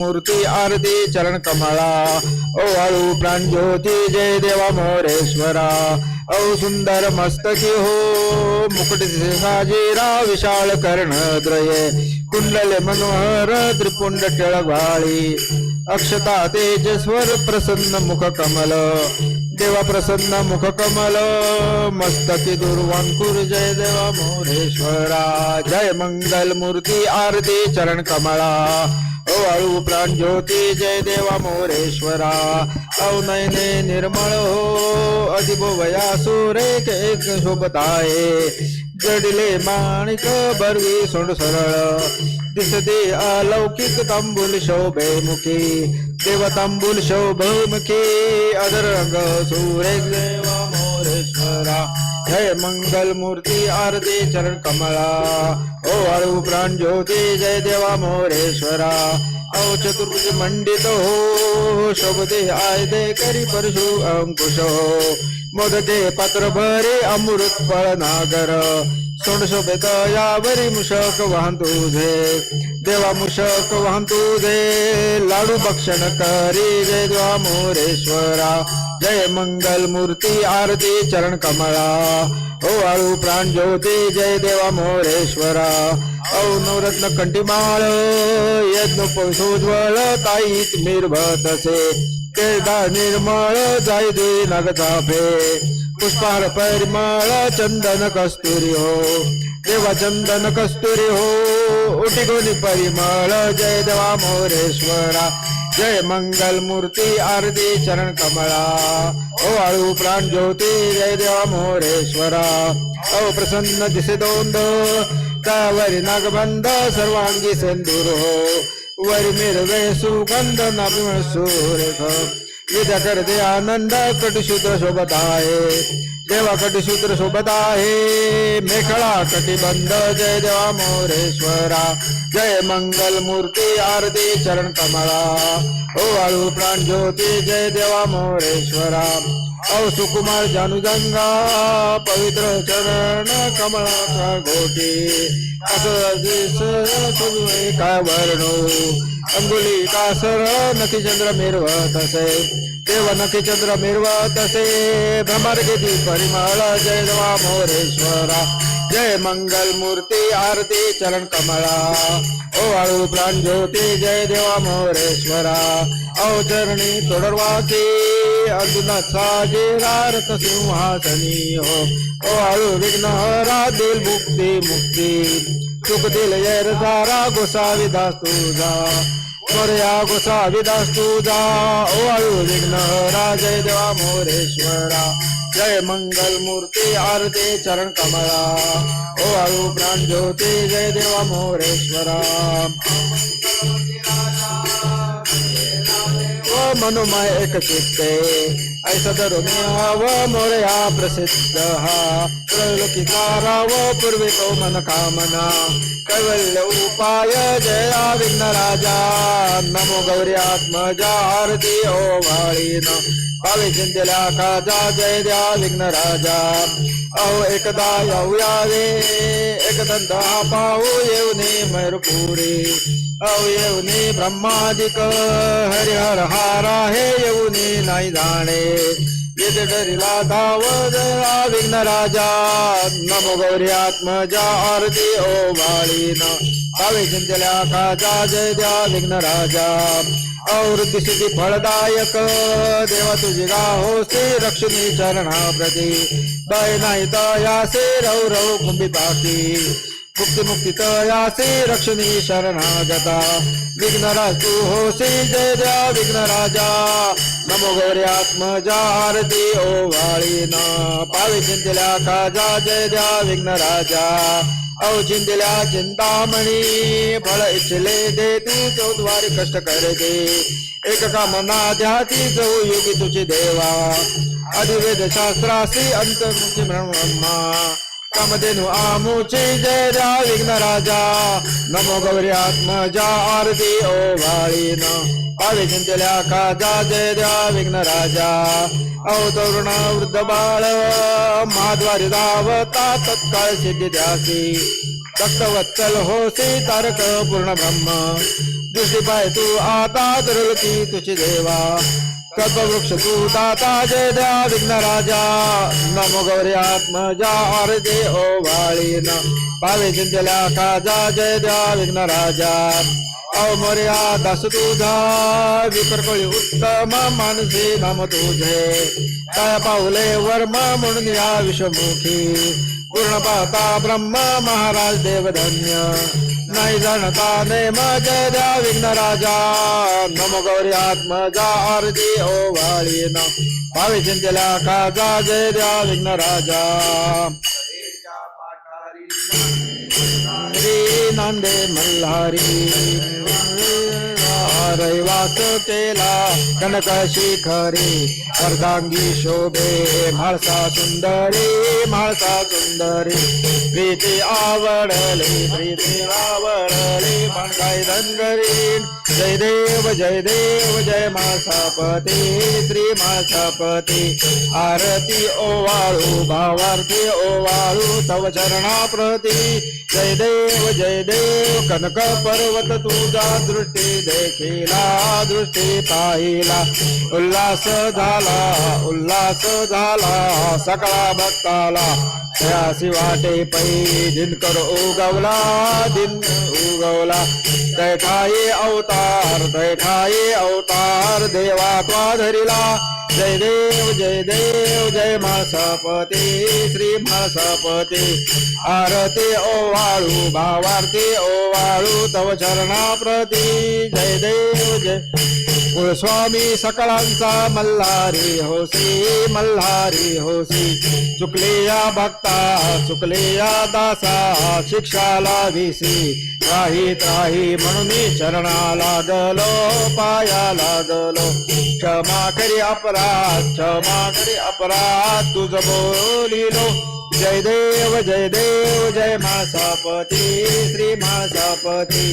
मूर्ती आरती चरण कमळा ओ वाळू प्राण ज्योती जय देवा मोरेश्वरा। औ सुंदर मस्तकी हो मुकुट साजीरा विशाल कर्णद्रये कुंडले मनोहर त्रिपुंड टिळवाळी अक्षता तेजस्वर प्रसन्न मुख कमल। देवा प्रसन्न मुख कमल मस्तकी दुर्वांकुर जय देवा मोरेश्वरा जय मंगल मूर्ती आरती चरण कमळा ओ वाळू प्राण ज्योती जय देवा मोरेश्वरा औ नयने निर्मळ हो अधिभवया सुरेख एक शोभताये जडिले माणिक बरवी सोंड सरळ. दिसते अलौकिक तांबूल शोभे मुखी. देव तांबूल शोभे मुखी. अदर रंग सुरेख देवा मोरेश्वरा. जय मंगल मूर्ती आरती चरण कमळा. ओ अळू प्राण ज्योती जय देवा मोरेश्वरा. चतुर्भुज मंडित हो शब्दे आय दे करी परशु अंकुश हो. मोदते पात्र भरे अमृत फळ नागर. सोंड शोभेत यावरी मुशक वाहन तुझे. देवा मुशक वाहन तुझे लाडू भक्षण करी जय देवा मोरेश्वरा. जय मंगल मूर्ती आरती चरण कमळा. ओ आळू प्राण ज्योती जय देवा मोरेश्वरा. औ नवरत्न कंठीमाळ यज्ञ पौषोज्वळ ताईत निर्भतसे केळदा निर्मळ जाई दे नगचाफे पुष्पार परिमळ चंदन कस्तुरी हो देवा चंदन कस्तुरी हो उटिगोनी परिमळ जय देवा मोरेश्वरा जय मंगल मूर्ती आरती चरण कमळा ओ आळू प्राण ज्योती जय देवा मोरेश्वरा ओ प्रसन्न दिसे दोंद कावरी नागबंध सर्वांगी सेंदूर हो वरी मिरवे सुगंध नाभिमळ सुरेख विद्या करते आनंद कटशूद्र सोबत आहे देवा कटशूद्र सोबत आहे मेखळा कटिबंध जय देवा मोरेश्वरा जय मंगल मूर्ती आरती चरण कमळा ओ आळू प्राण ज्योती जय देवा मोरेश्वरा सुकुमार जानुजंगा पवित्र चरण कमळाचा गोटी. असं काय वर्णो अंगुली का सरळ नखी चंद्र मिरवत असे देव नखी चंद्र मिरवत असे भ्रमर परिमळ जय देवा मोरेश्वरा. जय मंगल मूर्ती आरती चरण कमळा. ओ वाळू प्राण ज्योती जय देवा मोरेश्वरा. औ चरणी तोडरवाकी अर्जुना साजेरा रथ सिंहासनी हो। ओ आळू विघ्न हरा दिल मुक्ती मुक्ती। सुख दिल येर सारा गोसावी दास तुझा। मोरया गोसावी दास तुझा। ओ आळू विघ्न हरा, जय देवा मोरेश्वरा। जय मंगल मूर्ती, आरती, चरण कमळा ओ आळू प्राण ज्योती, जय देवा मोरेश्वरा। मनुमय एक चित्ते ऐसा धरुणी व मोरया प्रसिद्ध। हा त्रैलोकिकारा व पूर्वी तो मन कामना कैवल्य उपाय जया विघ्न राजा। नमो गौरी आत्मजा आरती ओ वाळीन। भावे चिंतल्या काजा जय द्या विघ्न राजा। अहो एकदा येऊया रे एक धंदा पाहू येऊ येऊने मयूरपुरी अवयवने ब्रह्मादिक हरिहर हारा हे येऊने नाही जाणे. येथे डरिला विघ्न राजा. नमो गौरी आत्मजा आरती ओ बाळीन. भावे चिंतल्या काजा जय द्या विघ्न राजा. आवृत्ती सिद्धी फळदायक देवा तुझी गाहो श्री रक्षणी चरणा प्रती दय नाही तयासे रव रव कुंभी पाकी मुक्ती तयासे रक्षणी शरणागता। विघ्नराज तू होसी जय द्या विघ्न राजा नमो गौरी आत्मजा आरती ओ वाळीन। पावी चिंतल्या काजा जय द्या विघ्न राजा औ चिंतल्या चिंतामणी फळ इच्छले दे तू चौद्वारी कष्ट कर दे। एक कामना ध्याती जाऊ योगी तुझी देवा। अधिवेद शास्त्रासी अंतर्मुखी ब्रह्मा कामधेनु आमुचे जय रा विघ्न राजा. नमो गौरी आत्मजा आरती ओ वाळीन पावे चिंतल्या काजा जय द्या विघ्न राजा. औ तरुण वृद्ध बाळ महाद्वारी दावता तत्काळ सिद्धी द्यासी. भक्तवत्सल होसी तारक पूर्ण ब्रह्म. दृष्टी पाय तू आता दुर्लती तुझी देवा. कल्पवृक्ष दाता जय दया विघ्न राजा नमो गौरी आत्मजा आरते ओ वाळीन पावे चिंतल्या काजा जय दया विघ्न राजा अवमर्या दास तुझा विप्रकळी उत्तम मानसी नाम तुझे काय पावले वर्म म्हणून या विषमुखी पूर्ण पाहता ब्रह्म महाराज देवधन्य। नाही जाणता नेम जय द्या विघ्न राजा. नम गौरी आत्मजा आरती ओ वाळी न भावी चिंतेला काजा जय द्या विघ्न राजा. श्री नांदे मल्हारी. रहिवास केला कनक शिखरी अर्धांगी शोभे म्हाळसा सुंदरी म्हाळसा सुंदरी. प्रीती आवडली प्रीती आवडली काय धनगरी. जय देव जय देव जय मासापती श्री मासापती. आरती ओवाळू भावार्थी ओवाळू तव चरणाप्रती. जय देव जय देव कनक पर्वत तुझा दृष्टी देखिला दृष्टी पाहिला. उल्हास झाला उल्हास झाला सकाळ भक्ताला. त्यासी वाटे पै दिनकर उगवला दिन उगवला. दैठाई अवतार दैठाई अवतार देवा त्वा धरिला. जय देव जय देव जय मासापती श्री मासापती आरती ओवाळू भावार्थी ओवाळू तव चरणाप्रती जय देव जय. कुळस्वामी सकळांचा मल्हारी होसी मल्हारी होसी. चुकले या भक्ता चुकले या दासा शिक्षाला विसी काही त्राही म्हणून चरणा लागलो पाया लागलो. क्षमा करी अपराध क्षमा करी अपराध तुझ बोलिलो. जय देव जय देव जय मासापती श्री मासापती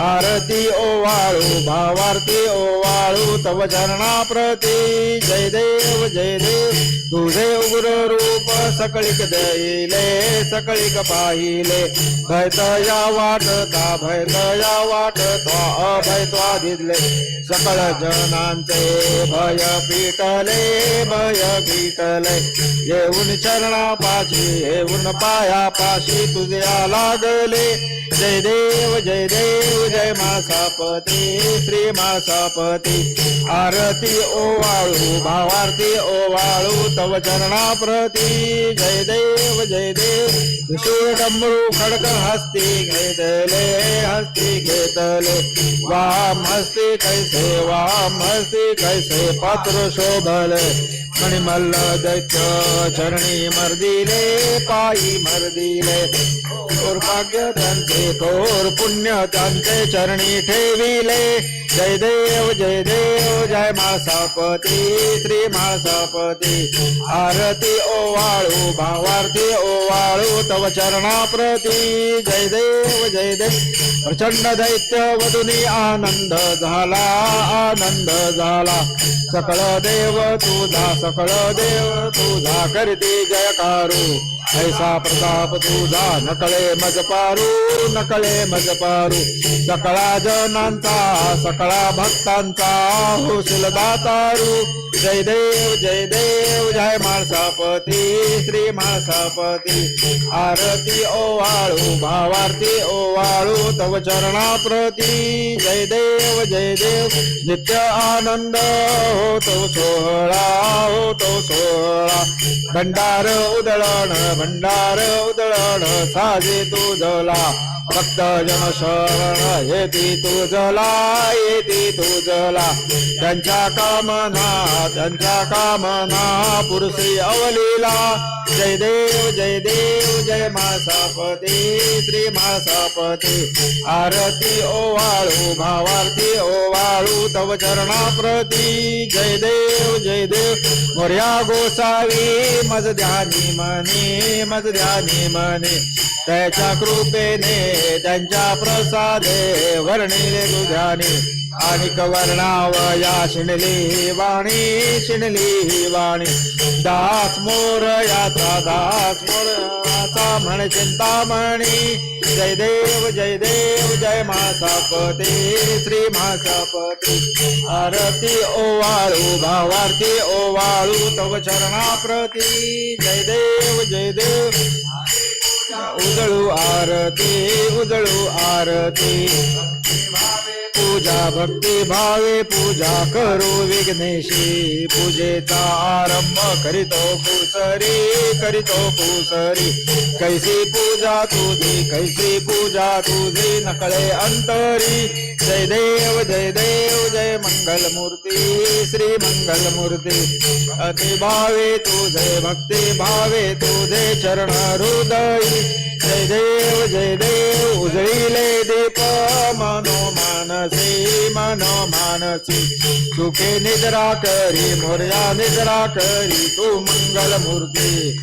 आरती ओवाळू भावार्थी ओवाळू तव चरणाप्रती. जय देव जय देव तुझे उग्र रूप सकळीक दैले सकळीक पाहिले. भयतया वाटता भयतया वाटता अभय त्वा दिले सकळ जनांचे भय पीठ पिटले भय भीतले. येऊन चरणापाशी येऊन पायापाशी तुझ्या लागले जय देव जय देव जय मासापती श्री मासापती. आरती ओवाळू भावार्थी ओवाळू तव चरणाप्रती. जय देव जय देव विशूळ डमरू खडक हस्ती घेतले हस्ती घेतले. वाम हस्ती कैसे वाम हस्ती कैसे पात्र शोभले आणि दैत्य चरणी मर्दिले पायी मर्दिले. थोर भाग्य त्यांचे थोर पुण्य त्यांचे चरणी ठेविले. जय देव जय देव जय मासापती श्री मासापती. आरती ओवाळू भावार्थी ओवाळू तव चरणाप्रती. जय देव जय देव प्रचंड दैत्य वधुनी आनंद झाला आनंद झाला. सकळ देव देव तुझा सकळ देव तुझा करते जयकारो. ऐसा प्रताप तुझा नकळे मज पारू नकळे मज पारू. सकळा जनांचा सकळा भक्तांचा होशील दातारू. जय देव जय देव जय माणसापती श्री माणसापती आरती ओवाळू भावार्थी ओवाळू तव चरणाप्रती. जय देव जय देव नित्य आनंद हो होतो सोहळा होतो सोहळा. भंडार उदळण भंडार उदळण साजे तुझला भक्त जन शरण येती तुझला येती तुझला त्यांच्या कामना त्यांच्या कामना पुरुषी अवलीला. जय देव जय देव जय मासापती श्री मासापती. आरती ओवाळू भावार्थी ओवाळू तव चरणाप्रती. जय देव देव जय देव मोर्या गोसावी मज ध्यानी मने मज ध्यानी मने. त्याच्या कृपेने त्यांच्या प्रसादे वर्णिले तुझ्याने आणि वर्णावया शिणली वाणी शिणली वाणी. दास मोर याचा दास मोर याचा म्हण चिंतामणी. जय देव जय देव जय मासापती श्री मासापती. आरती ओवाळू भावार्थी ओवाळू तव चरणाप्रती. जय देव जय देव. उजळू आरती उजळू आरती. पूजा भक्ती भावे पूजा करू विघ्नेशी. पूजेचा आरंभ करीतो पुसरी करीतो पुसरी कैसी पूजा तुझी कैसी पूजा तुझी नकळे अंतरी. जय देव जय देव मंगलमूर्ती श्री मंगलमूर्ती अति भावे तुझे भक्ती भावे तुझे चरण हृदयी जय देव जय देव उजळीले दीप। मनो मानसी मनो मानसी। सुखे निद्रा करी मोर्या निद्रा करी तू मंगल मूर्ती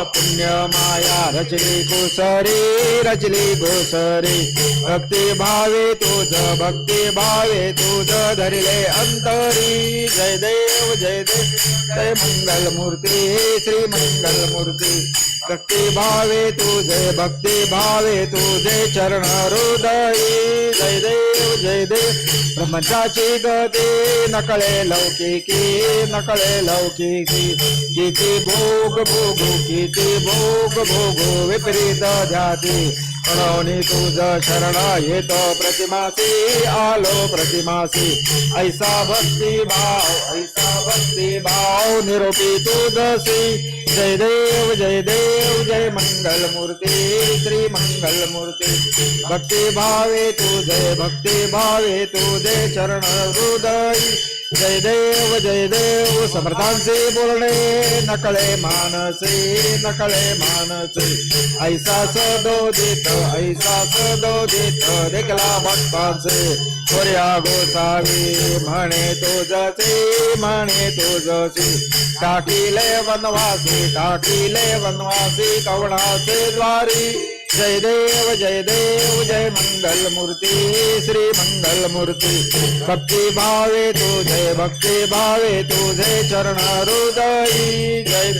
पुण्य माया रचली कुसरी रचली घोसरी भक्ती भावे तुझ भक्ती भावे तुझ धरिले अंतरी जय देव जय देव, जय मंगल मूर्ति श्री मंगल मूर्ति भक्ती भावे तुझे भक्ति भावे तुझे चरण हृदयी। जय देव जय देव, ब्रह्मचाची गती नकळे लौकिकी नकळे लौकिकी। किती भोग, भोगू किती भोग, भोगू विपरीत ध्याती म्हणून तुझ शरण येतो प्रतिमासी आलो प्रतिमासी. ऐसा भक्ती भाव ऐसा भक्ती भाव निरोपी तुझसी जय देव जय देव जय मंगल मूर्ती श्री मंगल मूर्ती भक्ती भावे जय भक्ती भावे तुझे चरण हृदय. जय देव जय देव समर्थांचे बोलणे नकळे मानसे नकळे मानसे ऐसा सदोदित ऐसा सदोदित देखला भक्तांचे. कोर्या गोसावी म्हणे तुझचे म्हणे तुझचे टाकीले वनवासी टाकीले वनवासी कवणाचे द्वारी. जय देव जय देव जय मंगल मूर्ती श्री मंगल मूर्ती भक्ती भावे तुझे भक्ती भावे तुझे चरण हृदयी जय।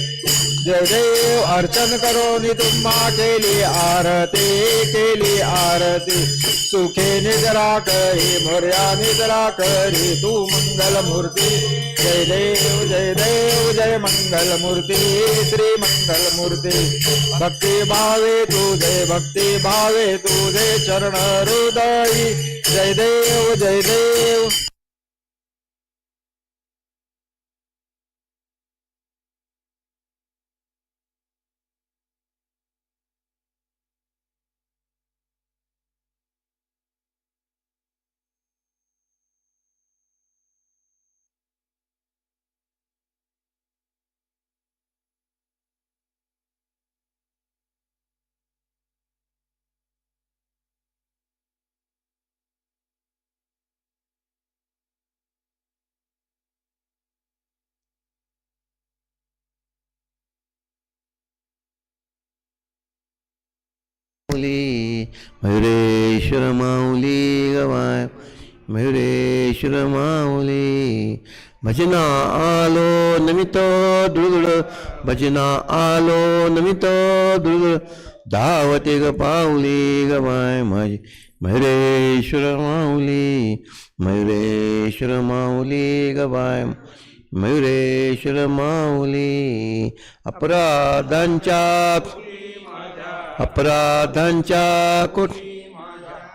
जय देव अर्चन करोनी तुम्हा केली आरती केली आरती। सुखे निद्रा करी, मोर्या निद्रा करी, तू मंगल मूर्ती। जय देव जय देव, जय मंगल मूर्ती, श्री मंगल मूर्ती। भक्ति भावे तुझे भक्ति भावे तुझे चरण हृदयी। जय देव जय देव। माऊली मयुरेश्वर माऊली गवाय. मयुरेश्वर माऊली भजना आलो नमित दुर्गुळ भजना आलो नमित दुर्गुळ धावते ग पाऊली गवाय. माझी मयुरेश्वर माऊली मयुरेश्वर माऊली गवाय. मयुरेश्वर माऊली अपराधांच्या अपराधांच्या कुठ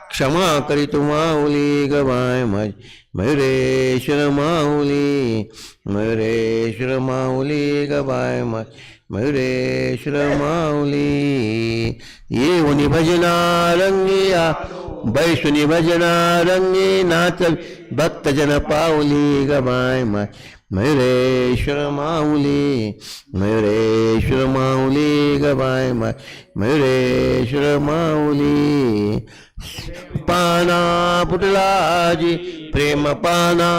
क्षमा करीतो माऊली गवाय माझी मयुरेश्वर माऊली मयुरेश्वर माऊली गवाय माझी मयुरेश्वर माऊली। येऊनी भजना रंगिया बैसुनी भजना रंगी नाच भक्तजन पाऊली गवाय माय मयुरेश्वर माऊली मयुरेश्वर माऊली गवाय माय मयुरेश्वर माऊली. पाना फुटलाजी प्रेम पाना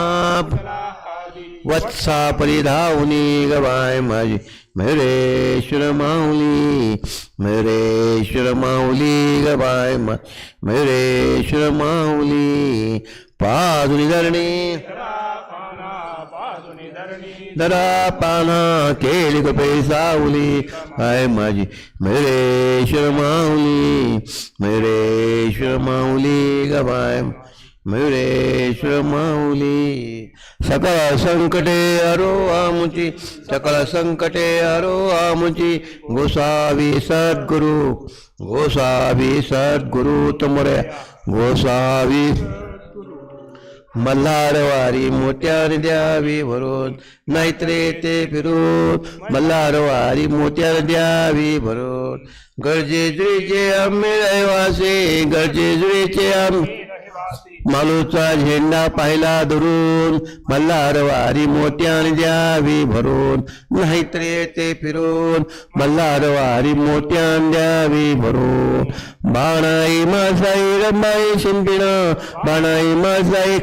वत्सा परिधावनी गबाय माझी. मयुरेश्वर माऊली मयुरेश्वर माऊली गवाय मा मयुरेश्वर माऊली. पाधुनी धरणी दरा पाना केळी कपे सावली हाय माझी मयुरेश्वर माऊली मयुरेश्वर माऊली गवाय मयुरेश्वर माऊली. सकळ संकटे अरो आमुची सकळ संकटे अरो आमुची. गोसावी सद्गुरु गोसावी सद्गुरु तुमरे गोसावी मल्हारवारी मोत्यावर द्यावी भरून. नाहीतरे ते फिरून. मल्हारवारी मोत्यावर द्यावी भरून. गरजे जुळीचे आम्ही रहिवासी गरजे जुळीचे आम्ही मालूचा झेंडा पाहिला धरून मल्हारवारी मोत्याने द्यावी भरून नाहीतरे ते फिरून मल्हारवारी मोत्यान द्यावी भरून. बाणाई मासाई रंबाई शिंपिण बाणाई मासाई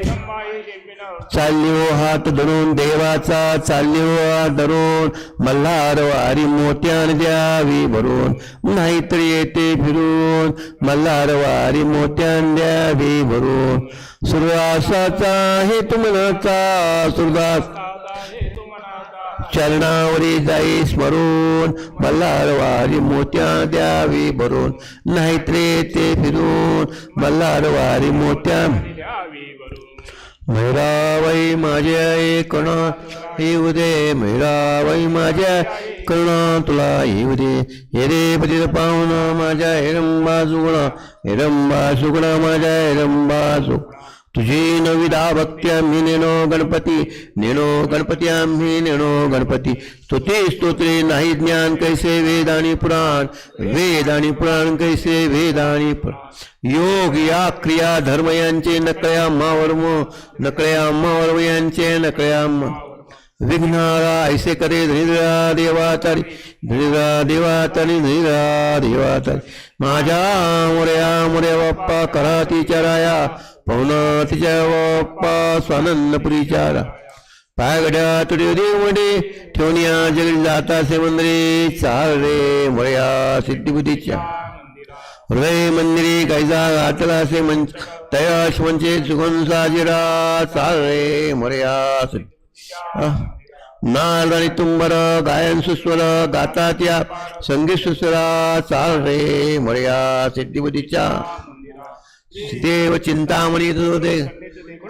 चालली हो हात धरून देवाचा चालली हो हात धरून मल्हार वारी मोत्यान द्यावी भरून. नाहीतरी येते फिरून मल्हार वारी मोत्यान द्यावी भरून. सुरवासाचा हे तुमनाचा सुरदास चरणावरी जाई स्मरून मल्हारवारी मोत्या द्यावी भरून. नाहीतरे येते फिरून मल्हारवारी मोत्या मैराबाई माझ्या कणा येऊ दे मैराबाई माझ्या करुणा तुला येऊ दे हे रे पाहुणा माझ्या हिरंबा सुगुणा हिरंबा सुगुणा माझ्या हिरंबा सुगुणा. तुझी नविदा भक्ती आम्ही नेनो गणपती नेनो गणपती आम्ही नेणो गणपती. स्तुती स्तोत्रे नाही ज्ञान कैसे वेद आणि पुराण? वेद आणि पुराण कैसे वेद आणि योग या क्रिया धर्म यांचे नकळ्या मावर्म नकळ्या मावर्म यांचे नकळ्या मा विघ्नारा ऐसे करे धनिरा देवातारी धनिरा देवातारी धनिरा देवातारी. माझ्या मोर्या मोर्या बाप्पा करा तिच्या राया पवना तिच्या बाप्पा स्वानंदपुरीच्या रा पायगड्या तुडे देवडे ठेवण्या जगडी जाता से मंदिरे चाल रे मोर्या सिद्धिबुद्धीच्या। हृदय मंदिरे कैजा घातला से मंच तयाश म्हणजे सुगन साजिरा चाल रे मोर्या नाल आणि तुंबर गायन सुस्वर गाता त्या संगीत सुस्वरा चाल रे मर्या सिद्धिबुद्धीच्या। देव चिंतामणी दे.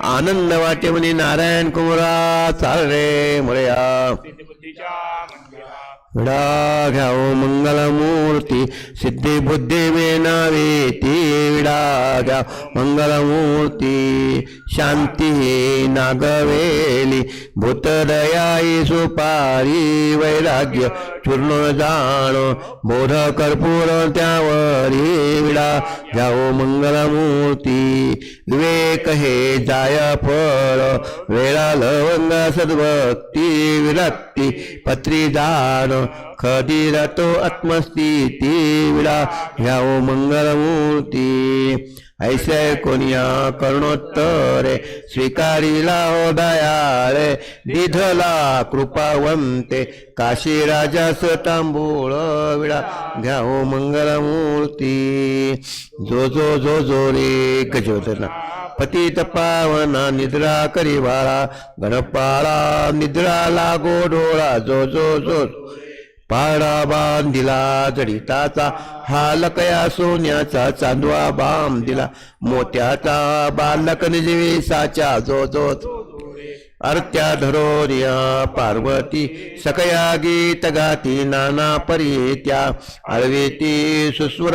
आनंद वाटे म्हणे नारायण कुमरा चालरे रे विडा घ्याओ मंगलमूर्ती सिद्धी बुद्धी मे नावे ती विडा घ्या. मंगलमूर्ती शांती नागवेली भूतदयाई सुपारी वैराग्य चूर्ण जाण बोध कर्पूर त्यावरी विडा जाओ मंगलमूर्ती विवेक हे जाय फळ वेळा लवंग सद्भक्ती विरक्ती पत्री दान खदिरतो आत्मस्थिती विडा घ्याओ मंगलमूर्ती. ऐसे कोणिया करुणोत्तरे स्वीकारिला हो दयाळे दिधला कृपावंते काशी राजास तांबूळ विडा घ्याओ मंगलमूर्ती. जो जो जो जो रे गजोदना पतित पावना निद्रा करी बाळा गणपाळा निद्रा लागो डोळा जो जो जो. पाडा बांधिला जडिताचा हालकया सोन्याचा चांदवा बाम दिला मोत्याचा बालक निजवी साचा जो जो अर्त्या धरोर्या पार्वती सकया गीत गाती नाना परी त्या आळवेती सुस्वर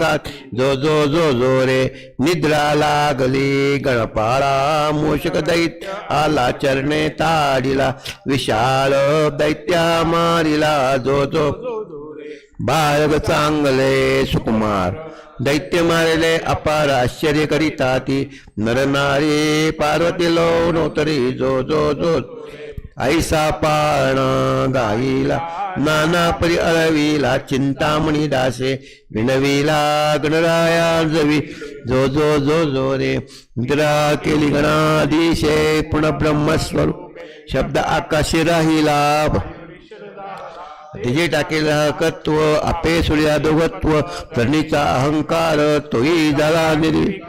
गात. जो जो जो जो रे निद्रा लागली गणपाळा मूषक दैत आला चरणे ताडिला विशाल दैत्या मारिला. जो जो बाळग चांगले सुकुमार दैत्य मारले अपार आश्चर्य करीता ती नर नारी पार्वती लो नोतरी जो जो जो. ऐसा पाण गाईला नाना परी अळविला चिंतामणी दासे विणविला गणराया जवी जो जो जो जो रे. निद्रा केली गणाधीशे पुन्हा ब्रह्मस्वरूप. शब्द आकाशी राहिला. तिचे टाकेल हकत्व आपे सूर्या दोघत्व धरणीचा अहंकार तोही झाला निर्वी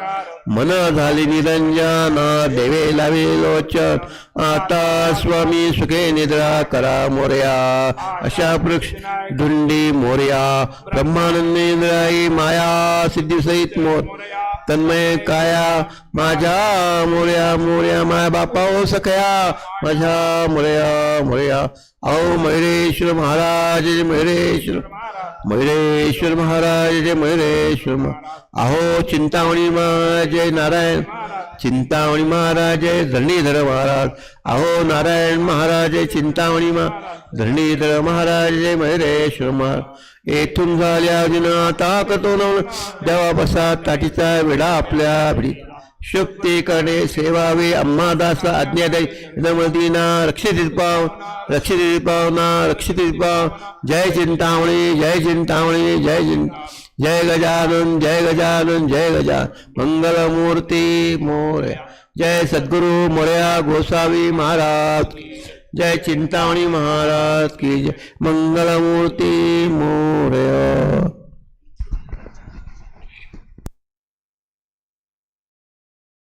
मन झाले निरंजन, देवे लावे लोचन। आता स्वामी सुखे निद्रा करा मोर्या। अशा वृक्ष धुंडी मोर्या। ब्रह्मानंदेंद्राई माया सिद्धी सहित मोर। तन्मय काया, माझ्या मोर्या मोर्या, माया बापा ओ सखया। माझ्या मोर्या मोर्या। अहो मयुरेश्वर महाराज जय मयुरेश्वर मयुरेश्वर महाराज जय मयुरेश्वर अहो चिंतामणी महाराज जय नारायण. चिंतामणी महाराज जय धरणीधर महाराज. अहो नारायण महाराज जय चिंतामणी मा धरणीधर महाराज जय मयुरेश्वर महाराज येथून झाल्या दिना ताकतो नव देवा बसा ताटीचा विडा आपल्या भिडी शक्ती करणे सेवावे अम्मा दास आज्ञादायी नमदीना रक्षित पाव रक्षित पावना रक्षित पाव जय चिंतावणी जय चिंतावणी जय चिं जय गजानन जय गजानन जय गजा मंगलमूर्ती मोर्य जय सद्गुरु मोर्या गोसावी महाराज जय चिंतावणी महाराज की जय मंगलमूर्ती मोर्या